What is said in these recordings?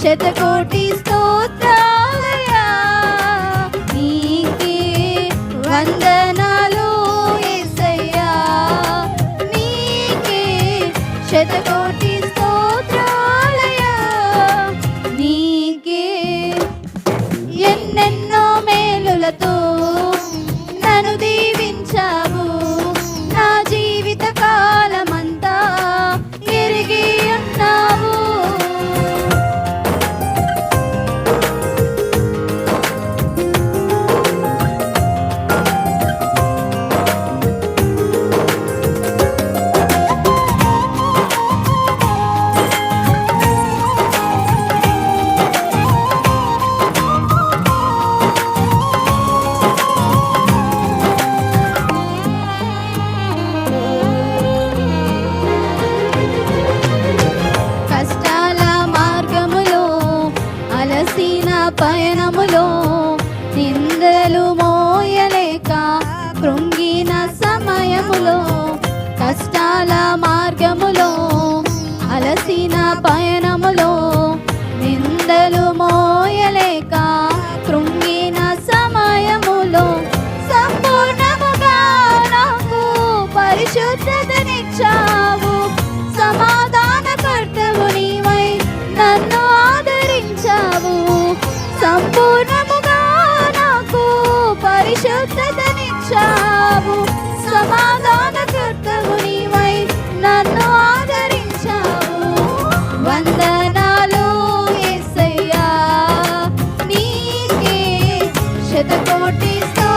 శతకోటి చేసిన పయనములో నిందలు మోయలేక కృంగిన సమయములో కష్టాల మార్గములో అలసిన పయనం శతకోటి స్థా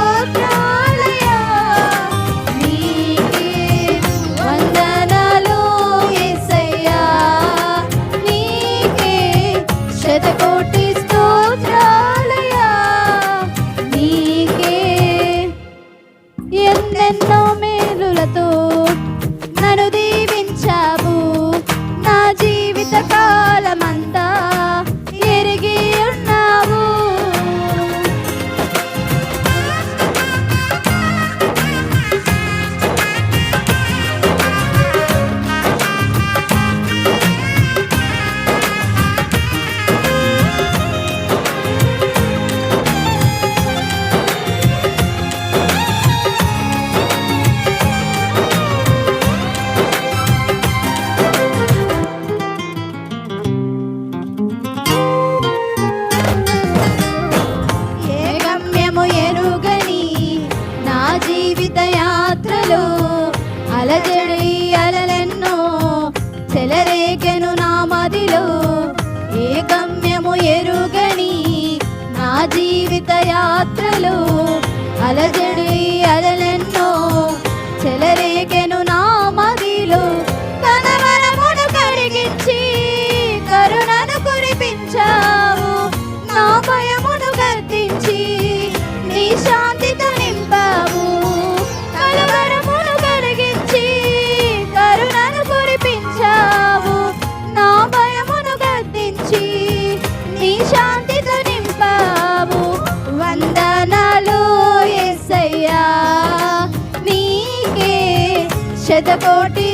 పాత్రలు అలజ పేద కోటి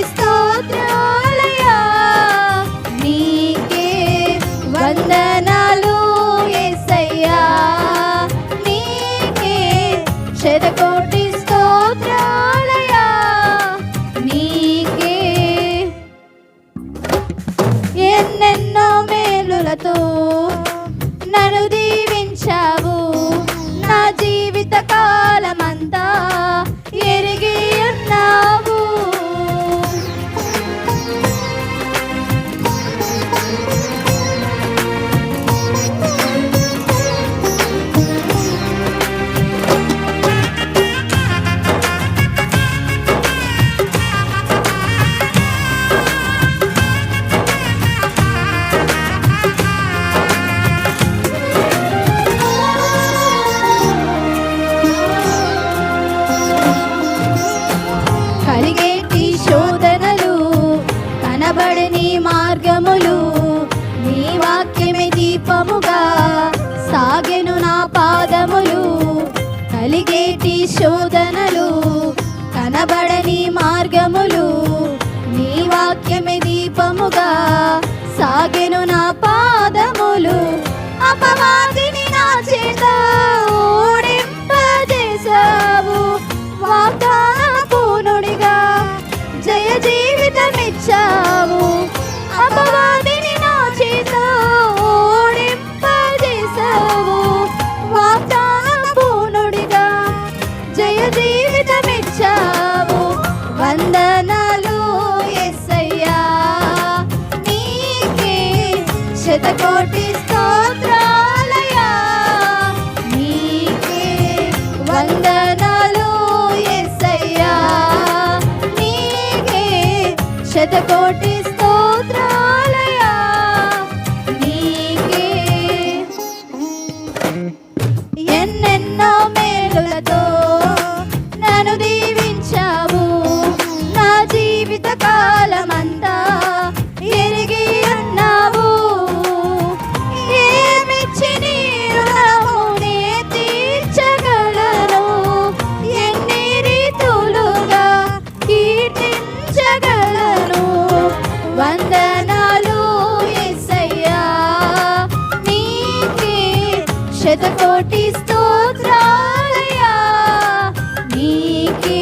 కనబడని మార్గములు నీ వాక్యమే దీపముగా సాగెను నా పాదములు. అపవాదిని నా చేత ఓడింపజేశావు. వాగ్దానపూనుడిగా జయ జీవితమిచ్చా కోటి స్తోత్రా వందనాలు ఎస్సయ్యా నీకే శతకోటి స్తోత్రాలయ్యా. నీకే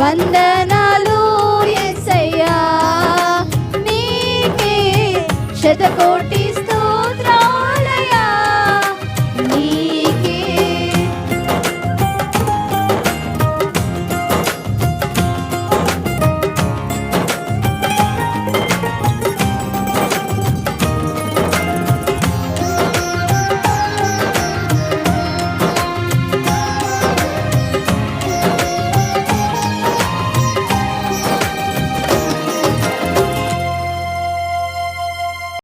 వందనాలు ఎస్సయ్యా నీకే శతకోటి